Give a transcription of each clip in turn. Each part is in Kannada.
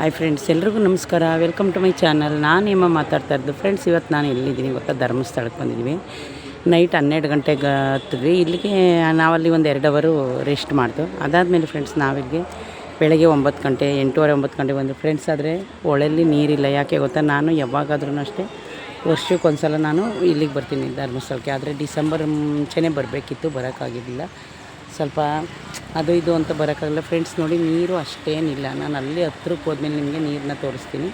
ಹಾಯ್ ಫ್ರೆಂಡ್ಸ್ ಎಲ್ರಿಗೂ ನಮಸ್ಕಾರ. ವೆಲ್ಕಮ್ ಟು ಮೈ ಚಾನಲ್ ನಾನು ನಿಮ್ಮ ಮಾತಾಡ್ತಾ ಇರೋದು ಫ್ರೆಂಡ್ಸ್ ಇವತ್ತು ನಾನು ಎಲ್ಲಿದ್ದೀನಿ? ಗೊತ್ತಾ ಧರ್ಮಸ್ಥಳಕ್ಕೆ ಬಂದಿದ್ದೀವಿ. ನೈಟ್ ಹನ್ನೆರಡು ಗಂಟೆಗೆ ಹತ್ತಿದ್ವಿ ಇಲ್ಲಿಗೆ ನಾವಲ್ಲಿ ಒಂದು ಎರಡು ಅವರು ರೆಸ್ಟ್ ಮಾಡ್ದು. ಅದಾದಮೇಲೆ ಫ್ರೆಂಡ್ಸ್ ನಾವಿಲ್ಲಿಗೆ ಬೆಳಗ್ಗೆ ಒಂಬತ್ತು ಗಂಟೆ, ಎಂಟೂವರೆ ಒಂಬತ್ತು ಗಂಟೆ ಬಂದು ಫ್ರೆಂಡ್ಸ್ ಆದರೆ ಹೊಳೆಯಲ್ಲಿ ನೀರಿಲ್ಲ. ಯಾಕೆ ಗೊತ್ತಾ? ನಾನು ಯಾವಾಗಾದ್ರೂ ಅಷ್ಟೇ ವರ್ಷಕ್ಕೊಂದ್ಸಲ ನಾನು ಇಲ್ಲಿಗೆ ಬರ್ತೀನಿ ಧರ್ಮಸ್ಥಳಕ್ಕೆ. ಆದರೆ ಡಿಸೆಂಬರ್ ಮುಂಚೆನೇ ಬರಬೇಕಿತ್ತು, ಬರೋಕ್ಕಾಗಿರಲಿಲ್ಲ. ಸ್ವಲ್ಪ ಅದು ಇದು ಅಂತ ಬರೋಕ್ಕಾಗಲ್ಲ. ಫ್ರೆಂಡ್ಸ್ ನೋಡಿ ನೀರು ಅಷ್ಟೇನಿಲ್ಲ. ನಾನು ಅಲ್ಲಿ ಹತ್ರಕ್ಕೆ ಹೋದ್ಮೇಲೆ ನಿಮಗೆ ನೀರನ್ನ ತೋರಿಸ್ತೀನಿ.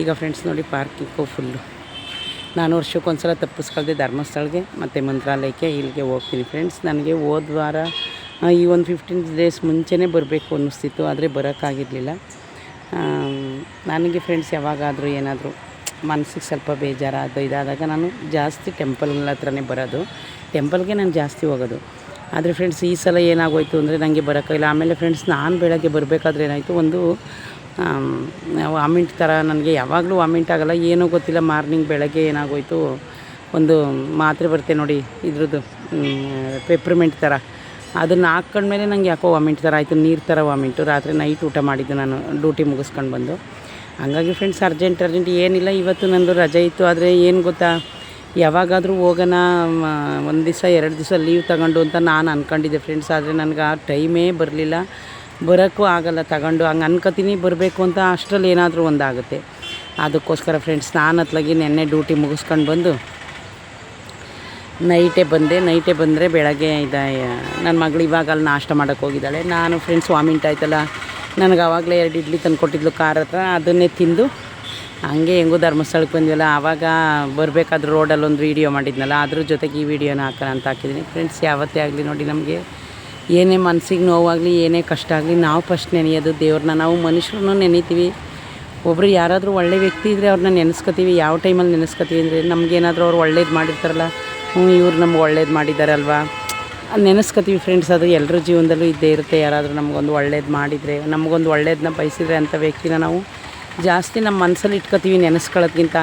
ಈಗ ಫ್ರೆಂಡ್ಸ್ ನೋಡಿ ಪಾರ್ಕಿಂಗು ಫುಲ್ಲು ನಾನು ವರ್ಷಕ್ಕೊಂದ್ಸಲ ತಪ್ಪಿಸ್ಕೊಳ್ದೆ ಧರ್ಮಸ್ಥಳಕ್ಕೆ, ಮತ್ತು ಮಂತ್ರಾಲಯಕ್ಕೆ, ಇಲ್ಲಿಗೆ ಹೋಗ್ತೀನಿ. ಫ್ರೆಂಡ್ಸ್ ನನಗೆ ಹೋದ ವಾರ ಈ ಒಂದು ಫಿಫ್ಟೀನ್ ಡೇಸ್ ಮುಂಚೆನೇ ಬರಬೇಕು ಅನ್ನಿಸ್ತಿತ್ತು, ಆದರೆ ಬರೋಕ್ಕಾಗಿರಲಿಲ್ಲ. ನನಗೆ ಫ್ರೆಂಡ್ಸ್ ಯಾವಾಗಾದರೂ ಏನಾದರೂ ಮನಸ್ಸಿಗೆ ಸ್ವಲ್ಪ ಬೇಜಾರಾದ ಇದಾದಾಗ ನಾನು ಜಾಸ್ತಿ ಟೆಂಪಲ್ಗಳ ಹತ್ರನೇ ಬರೋದು. ಟೆಂಪಲ್ಗೆ ನಾನು ಜಾಸ್ತಿ ಹೋಗೋದು. ಆದರೆ ಫ್ರೆಂಡ್ಸ್ ಈ ಸಲ ಏನಾಗೋಯ್ತು ಅಂದರೆ ನನಗೆ ಬರೋಕ್ಕಾಗಿಲ್ಲ ಆಮೇಲೆ ಫ್ರೆಂಡ್ಸ್ ನಾನು ಬೆಳಗ್ಗೆ ಬರಬೇಕಾದ್ರೆ ಏನಾಯಿತು, ಒಂದು ವಾಮಿಂಟ್ ಥರ ನನಗೆ ಯಾವಾಗಲೂ ವಾಮಿಂಟ್ ಆಗೋಲ್ಲ. ಏನೂ ಗೊತ್ತಿಲ್ಲ ಮಾರ್ನಿಂಗ್ ಬೆಳಗ್ಗೆ ಏನಾಗೋಯ್ತು. ಒಂದು ಮಾತ್ರೆ ಬರುತ್ತೆ ನೋಡಿ, ಇದ್ರದ್ದು ಪೆಪ್ರಮೆಂಟ್ ಥರ ಅದನ್ನು ಹಾಕ್ಕೊಂಡ್ಮೇಲೆ ನಂಗೆ ಯಾಕೋ ವಾಮಿಂಟ್ ಥರ ಆಯಿತು, ನೀರು ಥರ ವಾಮಿಂಟು ರಾತ್ರಿ ನೈಟ್ ಊಟ ಮಾಡಿದ್ದು ನಾನು ಡ್ಯೂಟಿ ಮುಗಿಸ್ಕೊಂಡು ಬಂದು. ಹಂಗಾಗಿ ಫ್ರೆಂಡ್ಸ್ ಅರ್ಜೆಂಟ್ ಅರ್ಜೆಂಟ್ ಏನಿಲ್ಲ. ಇವತ್ತು ನಂದು ರಜೆ ಇತ್ತು, ಆದರೆ ಏನು ಗೊತ್ತಾ? ಯಾವಾಗಾದರೂ ಹೋಗೋಣ ಒಂದು ದಿವಸ, ಎರಡು ದಿವಸ ಲೀವ್ ತಗೊಂಡು ಅಂತ ನಾನು ಅಂದ್ಕೊಂಡಿದ್ದೆ ಫ್ರೆಂಡ್ಸ್ ಆದರೆ ನನಗೆ ಆ ಟೈಮೇ ಬರಲಿಲ್ಲ. ಬರೋಕ್ಕೂ ಆಗಲ್ಲ ತಗೊಂಡು. ಹಂಗೆ ಅನ್ಕೋತೀನಿ ಬರಬೇಕು ಅಂತ ಅಷ್ಟರಲ್ಲಿ ಏನಾದರೂ ಒಂದಾಗುತ್ತೆ. ಅದಕ್ಕೋಸ್ಕರ ಫ್ರೆಂಡ್ಸ್ ನಾನು ಹತ್ಲಾಗಿ ನೆನ್ನೆ ಡ್ಯೂಟಿ ಮುಗಿಸ್ಕೊಂಡು ಬಂದು ನೈಟೇ ಬಂದೆ. ನೈಟೇ ಬಂದರೆ ಬೆಳಗ್ಗೆ ಇದ ನನ್ನ ಮಗಳು ಇವಾಗ ಅಲ್ಲಿ ನಾಷ್ಟ ಮಾಡೋಕ್ಕೆ ಹೋಗಿದ್ದಾಳೆ. ನಾನು ಫ್ರೆಂಡ್ಸ್ ವಾಮಿಂಟ್ ಆಯ್ತಲ್ಲ. ನನಗೆ ಆವಾಗಲೇ ಎರಡು ಇಡ್ಲಿ ತಂದು ಕೊಟ್ಟಿದ್ಲು ಕಾರ್ ಹತ್ರ. ಅದನ್ನೇ ತಿಂದು ಹಂಗೆ ಹೆಂಗೋ ಧರ್ಮಸ್ಥಳಕ್ಕೆ ಬಂದಿವಲ್ಲ, ಆವಾಗ ಬರಬೇಕಾದ್ರೆ ರೋಡಲ್ಲಿ ಒಂದು ವೀಡಿಯೋ ಮಾಡಿದ್ನಲ್ಲ, ಅದ್ರ ಜೊತೆಗೆ ಈ ವಿಡಿಯೋನ ಹಾಕೋಣ ಅಂತ ಹಾಕಿದ್ದೀನಿ ಫ್ರೆಂಡ್ಸ್ ಯಾವತ್ತೇ ಆಗಲಿ ನೋಡಿ ನಮಗೆ ಏನೇ ಮನಸ್ಸಿಗೆ ನೋವಾಗಲಿ, ಏನೇ ಕಷ್ಟ ಆಗಲಿ, ನಾವು ಫಸ್ಟ್ ನೆನೆಯೋದು ದೇವ್ರನ್ನ. ನಾವು ಮನುಷ್ಯರನ್ನು ನೆನಿತೀವಿ. ಒಬ್ಬರು ಯಾರಾದರೂ ಒಳ್ಳೆ ವ್ಯಕ್ತಿ ಇದ್ದರೆ ಅವ್ರನ್ನ ನೆನೆಸ್ಕೊತೀವಿ. ಯಾವ ಟೈಮಲ್ಲಿ ನೆನೆಸ್ಕೊತೀವಿ ಅಂದರೆ ನಮಗೇನಾದರೂ ಅವ್ರು ಒಳ್ಳೇದು ಮಾಡಿರ್ತಾರಲ್ಲ ಹ್ಞೂ ಇವ್ರು ನಮ್ಗೆ ಒಳ್ಳೇದು ಮಾಡಿದ್ದಾರಲ್ವಾ ನೆನೆಸ್ಕೊತೀವಿ ಫ್ರೆಂಡ್ಸ್ ಅದು ಎಲ್ಲರ ಜೀವನದಲ್ಲೂ ಇದ್ದೇ ಇರುತ್ತೆ. ಯಾರಾದರೂ ನಮಗೊಂದು ಒಳ್ಳೇದು ಮಾಡಿದರೆ, ನಮಗೊಂದು ಒಳ್ಳೇದನ್ನ ಬಯಸಿದ್ರೆ ಅಂಥ ವ್ಯಕ್ತಿನ ನಾವು ಜಾಸ್ತಿ ನಮ್ಮ ಮನಸ್ಸಲ್ಲಿ ಇಟ್ಕೋತೀವಿ, ನೆನೆಸ್ಕೊಳ್ಳೋದ್ಕಿಂತ.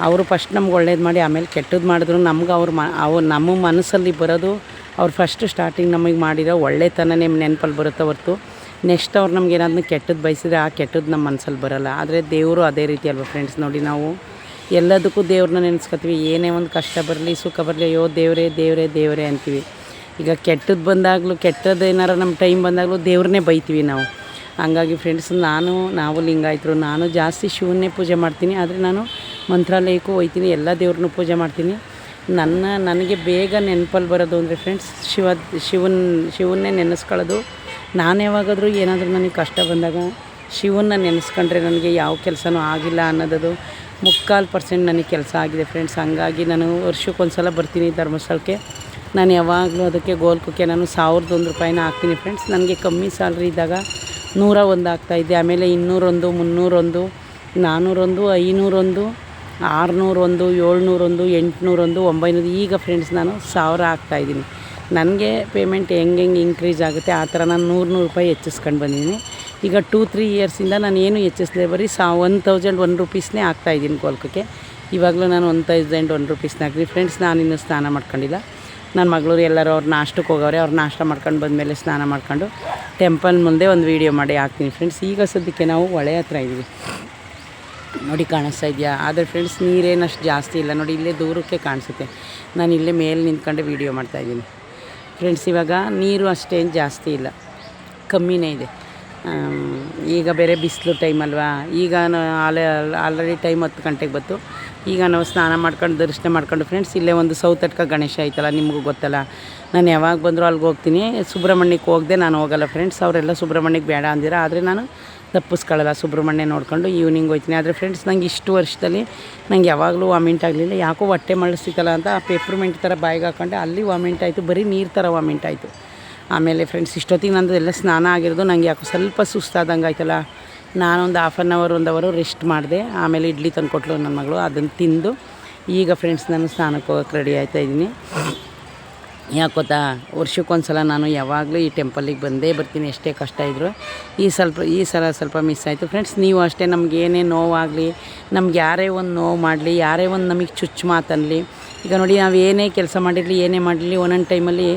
ಅವರು ಫಸ್ಟ್ ನಮ್ಗೆ ಒಳ್ಳೇದು ಮಾಡಿ, ಆಮೇಲೆ ಕೆಟ್ಟದ್ದು ಮಾಡಿದ್ರು. ನಮ್ಗೆ ಅವ್ರ ಮ, ಅವ್ರು ನಮ್ಮ ಮನಸ್ಸಲ್ಲಿ ಬರೋದು, ಅವ್ರು ಫಸ್ಟ್ ಸ್ಟಾರ್ಟಿಂಗ್ ನಮಗೆ ಮಾಡಿರೋ ಒಳ್ಳೆತನನೇ ನೆನಪಲ್ಲಿ ಬರುತ್ತೆ ಹೊರ್ತು. ನೆಕ್ಸ್ಟ್ ಅವ್ರು ನಮ್ಗೆ ಏನಾದ್ರು ಕೆಟ್ಟದ್ದು ಬಯಸಿದ್ರೆ, ಆ ಕೆಟ್ಟದ್ದು ನಮ್ಮ ಮನಸ್ಸಲ್ಲಿ ಬರೋಲ್ಲ. ಆದರೆ ದೇವರು ಅದೇ ರೀತಿ ಅಲ್ವಾ ಫ್ರೆಂಡ್ಸ್ ನೋಡಿ ನಾವು. ಎಲ್ಲದಕ್ಕೂ ದೇವ್ರನ್ನ ನೆನೆಸ್ಕೊತೀವಿ. ಏನೇ ಒಂದು ಕಷ್ಟ ಬರಲಿ, ಸುಖ ಬರಲಿ, ಅಯ್ಯೋ ದೇವರೇ ದೇವರೇ ದೇವರೇ ಅಂತೀವಿ. ಈಗ ಕೆಟ್ಟದ್ದು ಬಂದಾಗಲೂ ಕೆಟ್ಟದ್ದು ಏನಾರು ನಮ್ಮ ಟೈಮ್ ಬಂದಾಗಲೂ ದೇವ್ರನ್ನೇ ಬೈತೀವಿ ನಾವು. ಹಂಗಾಗಿ ಫ್ರೆಂಡ್ಸ್ ನಾನು, ನಾವು ಲಿಂಗಾಯಿತರು, ನಾನು ಜಾಸ್ತಿ ಶಿವನ್ನೇ ಪೂಜೆ ಮಾಡ್ತೀನಿ. ಆದರೆ ನಾನು ಮಂತ್ರಾಲಯಕ್ಕೂ ಹೋಗ್ತೀನಿ, ಎಲ್ಲ ದೇವ್ರನ್ನೂ ಪೂಜೆ ಮಾಡ್ತೀನಿ. ನನ್ನ, ನನಗೆ ಬೇಗ ನೆನಪಲ್ಲಿ ಬರೋದು ಅಂದರೆ ಫ್ರೆಂಡ್ಸ್ ಶಿವ, ಶಿವನ್, ಶಿವನ್ನೇ ನೆನೆಸ್ಕೊಳ್ಳೋದು. ನಾನು ಯಾವಾಗಾದರೂ ಏನಾದರೂ ನನಗೆ ಕಷ್ಟ ಬಂದಾಗ ಶಿವನ್ನ ನೆನೆಸ್ಕೊಂಡ್ರೆ ನನಗೆ ಯಾವ ಕೆಲಸನೂ ಆಗಿಲ್ಲ ಅನ್ನೋದದು ಮುಕ್ಕಾಲು ಪರ್ಸೆಂಟ್ ನನಗೆ ಕೆಲಸ ಆಗಿದೆ ಫ್ರೆಂಡ್ಸ್ ಹಂಗಾಗಿ ನಾನು ವರ್ಷಕ್ಕೊಂದು ಸಲ ಬರ್ತೀನಿ ಧರ್ಮಸ್ಥಳಕ್ಕೆ. ನಾನು ಯಾವಾಗಲೂ ಅದಕ್ಕೆ ಗೋಲ್ಕಕ್ಕೆ ನಾನು ಸಾವಿರದ ಒಂದು ರೂಪಾಯಿನ ಹಾಕ್ತೀನಿ ಫ್ರೆಂಡ್ಸ್ ನನಗೆ ಕಮ್ಮಿ ಸ್ಯಾಲ್ರಿ ಇದ್ದಾಗ ನೂರ ಒಂದು ಆಗ್ತಾಯಿದ್ದೆ ಆಮೇಲೆ ಇನ್ನೂರೊಂದು, ಮುನ್ನೂರೊಂದು ನಾನ್ನೂರೊಂದು ಐನೂರೊಂದು, ಆರುನೂರೊಂದು, ಏಳ್ನೂರೊಂದು, ಎಂಟುನೂರೊಂದು, ಒಂಬೈನೂರು. ಈಗ ಫ್ರೆಂಡ್ಸ್ ನಾನು ಸಾವಿರ ಆಗ್ತಾಯಿದ್ದೀನಿ ನನಗೆ ಪೇಮೆಂಟ್ ಹೆಂಗೆ ಹೆಂಗೆ ಇನ್ಕ್ರೀಸ್ ಆಗುತ್ತೆ, ಆ ಥರ ನಾನು ನೂರು ನೂರು ರೂಪಾಯಿ ಹೆಚ್ಚಿಸ್ಕೊಂಡು ಬಂದಿದ್ದೀನಿ. ಈಗ ಟೂ ತ್ರೀ ಇಯರ್ಸಿಂದ ನಾನು ಏನು ಹೆಚ್ಚಿಸಿದೆ ಬರೀ ಸಾ ಒನ್ ತೌಸಂಡ್ ಒನ್ ರುಪೀಸ್ನೇ ಆಗ್ತಾಯಿದ್ದೀನಿ ಗೋಲ್ಕಕ್ಕೆ ಇವಾಗಲೂ ನಾನು ಒನ್ ತೌಸಂಡ್ ಒನ್ ರುಪೀಸ್ನ ಹಾಕ್ತೀನಿ ಫ್ರೆಂಡ್ಸ್ ನಾನು ಇನ್ನೂ ಸ್ನಾನ ಮಾಡ್ಕೊಂಡಿಲ್ಲ. ನನ್ನ ಮಗಳೂರು ಎಲ್ಲರೂ ಅವ್ರು ನಾಷ್ಟಕ್ಕೆ ಹೋಗವ್ರೆ, ಅವ್ರು ನಾಷ್ಟ ಮಾಡ್ಕೊಂಡು ಬಂದಮೇಲೆ ಸ್ನಾನ ಮಾಡ್ಕೊಂಡು ಟೆಂಪಲ್ ಮುಂದೆ ಒಂದು ವೀಡಿಯೋ ಮಾಡಿ ಹಾಕ್ತೀನಿ ಫ್ರೆಂಡ್ಸ್ ಈಗ ಸದ್ಯಕ್ಕೆ ನಾವು ಹೊಳೆ ಹತ್ರ ಇದ್ದೀವಿ ನೋಡಿ ಕಾಣಿಸ್ತಾ ಇದೆಯಾ? ಆದರೆ ಫ್ರೆಂಡ್ಸ್ ನೀರೇನಷ್ಟು ಜಾಸ್ತಿ ಇಲ್ಲ. ನೋಡಿ ಇಲ್ಲೇ ದೂರಕ್ಕೆ ಕಾಣಿಸುತ್ತೆ. ನಾನು ಇಲ್ಲೇ ಮೇಲೆ ನಿಂತ್ಕೊಂಡು ವೀಡಿಯೋ ಮಾಡ್ತಾಯಿದ್ದೀನಿ ಫ್ರೆಂಡ್ಸ್ ಇವಾಗ ನೀರು ಅಷ್ಟೇನು ಜಾಸ್ತಿ ಇಲ್ಲ. ಕಮ್ಮಿನೇ ಇದೆ. ಈಗ ಬೇರೆ ಬಿಸಿಲು ಟೈಮ್ ಅಲ್ವಾ? ಈಗ ಆಲೆ ಆಲ್ರೆಡಿ ಟೈಮ್ ಹತ್ತು ಗಂಟೆಗೆ ಬಂತು. ಈಗ ನಾವು ಸ್ನಾನ ಮಾಡ್ಕೊಂಡು ದರ್ಶನ ಮಾಡ್ಕೊಂಡು ಫ್ರೆಂಡ್ಸ್ ಇಲ್ಲೇ ಒಂದು ಸೌತಟ್ಕ ಗಣೇಶ ಐತಲ್ಲ, ನಿಮಗೂ ಗೊತ್ತಲ್ಲ. ನಾನು ಯಾವಾಗ ಬಂದರೂ ಅಲ್ಲಿಗೆ ಹೋಗ್ತೀನಿ. ಸುಬ್ರಹ್ಮಣ್ಯಕ್ಕೆ ಹೋಗದೆ ನಾನು ಹೋಗಲ್ಲ ಫ್ರೆಂಡ್ಸ್ ಅವರೆಲ್ಲ ಸುಬ್ರಹ್ಮಣ್ಯಕ್ಕೆ ಬೇಡ ಅಂದಿರ, ಆದರೆ ನಾನು ತಪ್ಪಿಸ್ಕೊಳ್ಳಲ್ಲ ಸುಬ್ರಹ್ಮಣ್ಯ ನೋಡ್ಕೊಂಡು ಈವ್ನಿಂಗ್ ಹೋಗ್ತೀನಿ ಆದರೆ ಫ್ರೆಂಡ್ಸ್ ನಂಗೆ ಇಷ್ಟು ವರ್ಷದಲ್ಲಿ ನಂಗೆ ಯಾವಾಗಲೂ ವಾಮಿಂಟ್ ಆಗಲಿಲ್ಲ. ಯಾಕೋ ಹೊಟ್ಟೆ ಮಳಿಸ್ತಿತ್ತಲ್ಲ ಅಂತ ಆ ಪೇಪ್ರಮೆಂಟ್ ಥರ ಬಾಯಿಗೆ ಹಾಕೊಂಡೆ, ಅಲ್ಲಿ ವಾಮಿಂಟ್ ಆಯಿತು, ಬರೀ ನೀರು ಥರ ವಾಮಿಂಟ್ ಆಯಿತು. ಆಮೇಲೆ ಫ್ರೆಂಡ್ಸ್ ಇಷ್ಟೊತ್ತಿಗೆ ನಂದು ಎಲ್ಲ ಸ್ನಾನ ಆಗಿರೋದು, ನಂಗೆ ಯಾಕೋ ಸ್ವಲ್ಪ ಸುಸ್ತಾದಂಗೆ ಆಯ್ತಲ್ಲ. ನಾನೊಂದು ಹಾಫ್ ಆನ್ ಅವರ್ ಒಂದು ಅವರು ರೆಸ್ಟ್ ಮಾಡಿದೆ. ಆಮೇಲೆ ಇಡ್ಲಿ ತಂದು ಕೊಟ್ಟಳು ನನ್ನ ಮಗಳು, ಅದನ್ನು ತಿಂದು. ಈಗ ಫ್ರೆಂಡ್ಸ್ ನಾನು ಸ್ನಾನಕ್ಕೆ ಹೋಗೋಕ್ಕೆ ರೆಡಿ ಆಯ್ತಾ ಇದ್ದೀನಿ. ಯಾಕೆ ಗೊತ್ತಾ? ವರ್ಷಕ್ಕೊಂದ್ಸಲ ನಾನು ಯಾವಾಗಲೂ ಈ ಟೆಂಪಲಿಗೆ ಬಂದೇ ಬರ್ತೀನಿ, ಎಷ್ಟೇ ಕಷ್ಟ ಇದ್ದರೂ ಈ ಸ್ವಲ್ಪ, ಈ ಸಲ ಸ್ವಲ್ಪ ಮಿಸ್ ಆಯಿತು. ಫ್ರೆಂಡ್ಸ್ ನೀವು ಅಷ್ಟೇ ನಮ್ಗೆ ಏನೇ ನೋವಾಗಲಿ, ನಮ್ಗೆ ಯಾರೇ ಒಂದು ನೋವು ಮಾಡಲಿ, ಯಾರೇ ಒಂದು ನಮಗೆ ಚುಚ್ಚು ಮಾತನ್ನಲಿ ಈಗ ನೋಡಿ, ನಾವು ಏನೇ ಕೆಲಸ ಮಾಡಿರಲಿ, ಏನೇ ಮಾಡಿರಲಿ ಒಂದೊಂದು ಟೈಮಲ್ಲಿ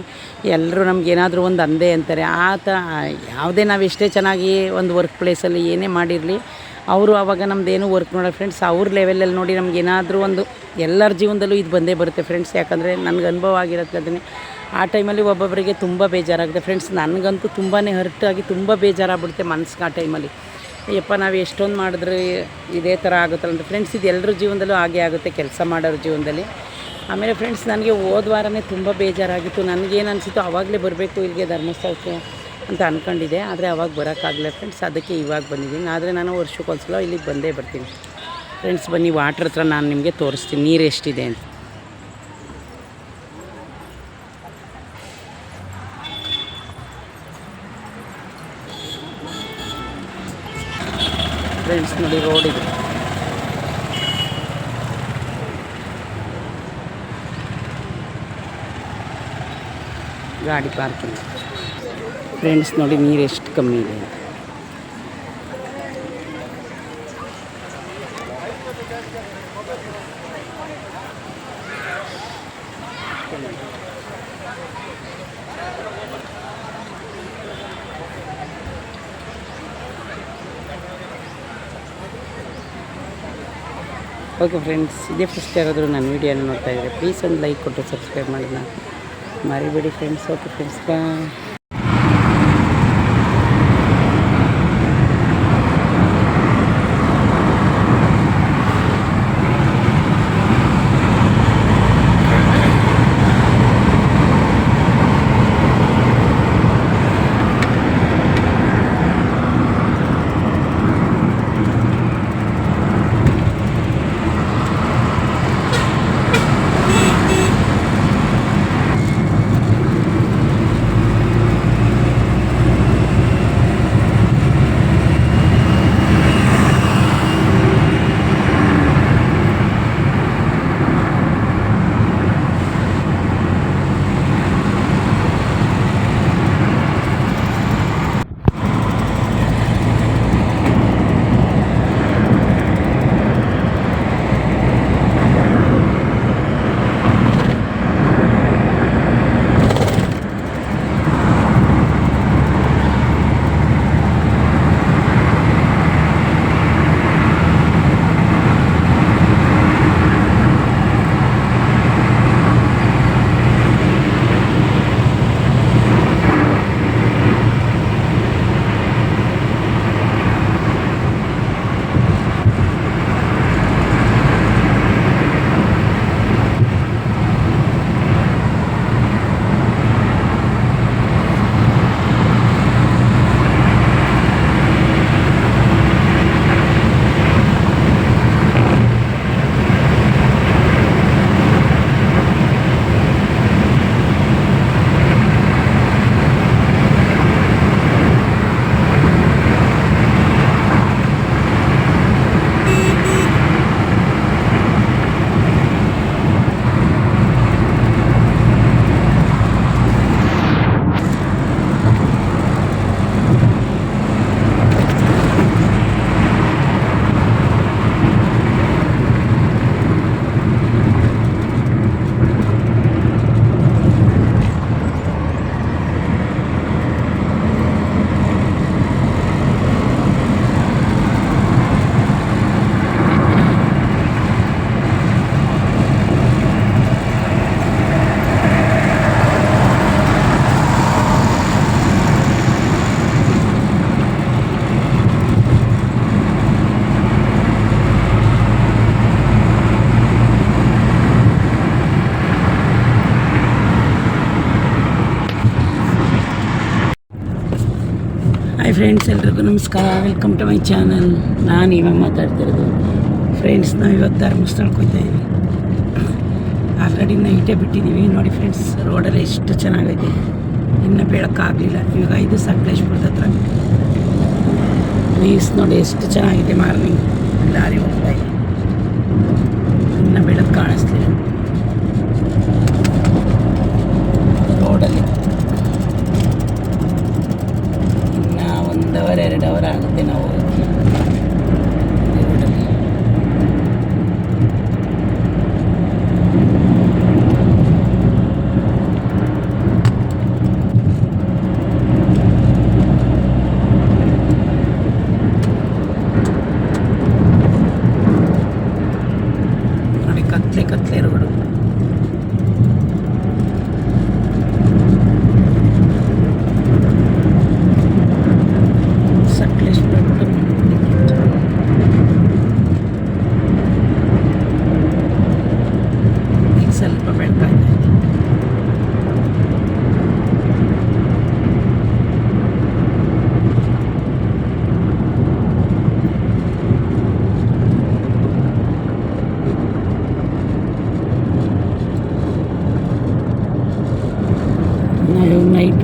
ಎಲ್ಲರೂ ನಮ್ಗೆ ಏನಾದರೂ ಒಂದು ಅಂದೆ ಅಂತಾರೆ. ಆ ಥರ ಯಾವುದೇ ನಾವು ಎಷ್ಟೇ ಚೆನ್ನಾಗಿ ಒಂದು ವರ್ಕ್ ಪ್ಲೇಸಲ್ಲಿ ಏನೇ ಮಾಡಿರಲಿ, ಅವರು ಆವಾಗ ನಮ್ಮದೇನು ವರ್ಕ್ ನೋಡೋ ಫ್ರೆಂಡ್ಸ್ ಅವ್ರ ಲೆವೆಲಲ್ಲಿ ನೋಡಿ ನಮ್ಗೆ ಏನಾದರೂ ಒಂದು ಎಲ್ಲರ ಜೀವನದಲ್ಲೂ ಇದು ಬಂದೇ ಬರುತ್ತೆ ಫ್ರೆಂಡ್ಸ್ ಯಾಕಂದರೆ ನನಗೆ ಅನುಭವ ಆಗಿರೋದು ಅದನ್ನೇ. ಆ ಟೈಮಲ್ಲಿ ಒಬ್ಬೊಬ್ಬರಿಗೆ ತುಂಬ ಬೇಜಾರಾಗುತ್ತೆ. ಫ್ರೆಂಡ್ಸ್ ನನಗಂತೂ ತುಂಬಾ ಹರ್ಟಾಗಿ ತುಂಬ ಬೇಜಾರಾಗ್ಬಿಡುತ್ತೆ ಮನ್ಸಿಗೆ ಆ ಟೈಮಲ್ಲಿ ಯಪ್ಪ ನಾವು ಎಷ್ಟೊಂದು ಮಾಡಿದ್ರೆ ಇದೇ ಥರ ಆಗುತ್ತಲ್ಲ ಫ್ರೆಂಡ್ಸ್ ಇದು ಎಲ್ಲರ ಜೀವನದಲ್ಲೂ ಹಾಗೆ ಆಗುತ್ತೆ ಕೆಲಸ ಮಾಡೋರ ಜೀವನದಲ್ಲಿ. ಆಮೇಲೆ ಫ್ರೆಂಡ್ಸ್ ನನಗೆ ಹೋದ ವಾರನೇ ತುಂಬ ಬೇಜಾರಾಗಿತ್ತು. ನನಗೇನು ಅನಿಸಿತ್ತು ಆವಾಗಲೇ ಬರಬೇಕು, ಇಲ್ಲಿಗೆ ಧರ್ಮಸ್ಥಳಕ್ಕೆ ಅಂತ ಅಂದ್ಕೊಂಡಿದ್ದೆ ಆದರೆ ಅವಾಗ ಬರೋಕ್ಕಾಗಲ್ಲ ಫ್ರೆಂಡ್ಸ್ ಅದಕ್ಕೆ ಇವಾಗ ಬಂದಿದ್ದೀನಿ. ಆದರೆ ನಾನು ವರ್ಷಕ್ಕೊಂದ್ಸಲ ಇಲ್ಲಿಗೆ ಬಂದೇ ಬರ್ತೀನಿ. ಫ್ರೆಂಡ್ಸ್ ಬನ್ನಿ ವಾಟ್ರ್ ಹತ್ರ ನಾನು ನಿಮಗೆ ತೋರಿಸ್ತೀನಿ. ನೀರು ಎಷ್ಟಿದೆ ಅಂತ. ಫ್ರೆಂಡ್ಸ್ ನೋಡಿ ರೋಡ್ ಗಾಡಿ ಪಾರ್ಕಿಂಗ್. ಫ್ರೆಂಡ್ಸ್ ನೋಡಿ ನೀರು ಎಷ್ಟು ಕಮ್ಮಿ ಇದೆ ಓಕೆ ಫ್ರೆಂಡ್ಸ್ ಇದೇ ಫಸ್ಟ್ ಯಾರಾದರೂ ನನ್ನ ವೀಡಿಯೋನ ನೋಡ್ತಾ ಇದ್ದರೆ ಪ್ಲೀಸ್ ಒಂದು ಲೈಕ್ ಕೊಟ್ಟು ಸಬ್ಸ್ಕ್ರೈಬ್ ಮಾಡೋಣ. ಮರಿಬೇಡಿ friends okay friends bye hi friends ಎಲ್ರಿಗೂ ನಮಸ್ಕಾರ. ವೆಲ್ಕಮ್ ಟು ಮೈ ಚಾನಲ್ ನಾನು ಇವಾಗ ಮಾತಾಡ್ತಿರೋದು. ಫ್ರೆಂಡ್ಸ್ ನಾವು ಇವತ್ತು ಧರ್ಮಸ್ಥಳಕ್ಕೆ ಹೋಗ್ತಾ ಇದ್ದೀವಿ ಆಲ್ರೆಡಿ ನೈಟೇ ಬಿಟ್ಟಿದ್ದೀವಿ ನೋಡಿ ಫ್ರೆಂಡ್ಸ್ ರೋಡಲ್ಲಿ ಎಷ್ಟು ಚೆನ್ನಾಗೈತೆ. ಇನ್ನು ಬೆಳಕಾಗಲಿಲ್ಲ. ಇವಾಗ ಇದು ಸಕಲೇಶ್ಪುರದ ಹತ್ರ. ಪ್ಲೀಸ್ ನೋಡಿ ಎಷ್ಟು ಚೆನ್ನಾಗಿದೆ ಮಾರ್ನಿಂಗ್. ಲಾರಿ ಹೋಗ್ತಾ ಇದೆ. ಇನ್ನು ಬೆಳಕು ಕಾಣಿಸ್ಲಿಲ್ಲ ರೋಡಲ್ಲಿ ಇನ್ನು ಒಂದು ಅವರ್ ಎರಡು ಅವರ್ ಆಗುತ್ತೆ ನಾವು ಹೋಗೋಕ್ಕೆ. ರೋಡಲ್ಲಿ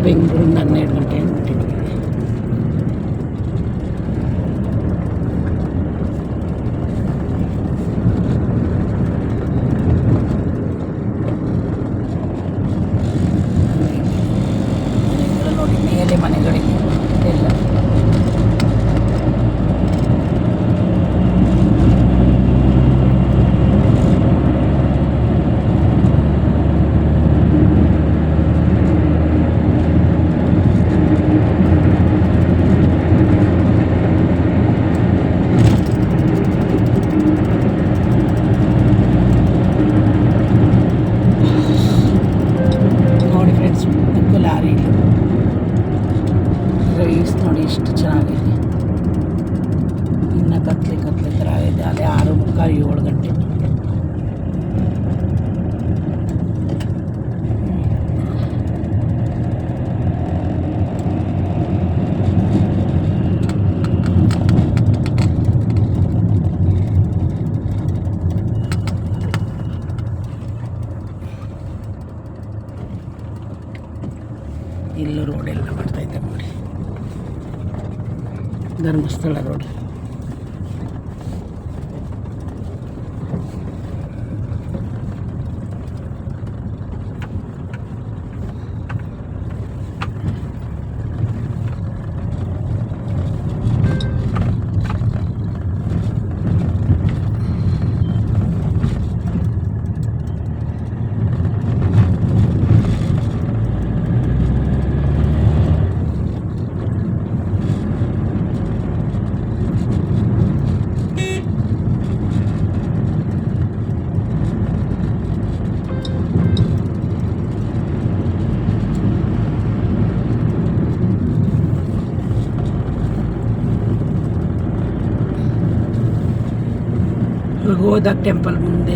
ಬೆಂಗಳೂರಿಂದ ಹನ್ನೆರಡು ಗಂಟೆ ಬಿಟ್ಟಿದ್ವಿ ಮನೆಗಳು ನೋಡಿ ಮೇಲೆ ಮನೆಗಳಿಗೆ ಎಲ್ಲ ನೋಡಿ ಫ್ರೆಂಡ್ಸ್ ಉದ್ದಕ್ಕೂ ಲಾರಿ ಇದೆ ರೈಸ್ ನೋಡಿ ಎಷ್ಟು ಚೆನ್ನಾಗಿದೆ ಇನ್ನು ಕತ್ಲೆ ಕತ್ಲೆ ಥರ ಇದೆ ಅದೇ ಆರು ಮುಕ್ಕಾಲು ಏಳು ಗಂಟೆ ಇಲ್ಲೂ ರೋಡ್ ಎಲ್ಲ ಮಾಡ್ತಾ ಇದ್ದಾರೆ ನೋಡಿ ಧರ್ಮಸ್ಥಳ ರೋಡ್ ಹೋದಾಗ ಟೆಂಪಲ್ ಮುಂದೆ,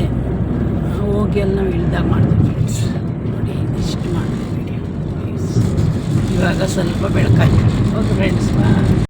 ಹೋಗಿ ಎಲ್ಲ ನಾವು ಇಳ್ದಾಗ ಮಾಡ್ತೀವಿ ಫ್ರೆಂಡ್ಸ್ ನೋಡಿ, ಇಷ್ಟು ಮಾಡ್ತೀವಿ ಇವಾಗ ಸ್ವಲ್ಪ ಬೆಳಕಾಗಿ ಓಕೆ ಫ್ರೆಂಡ್ಸ್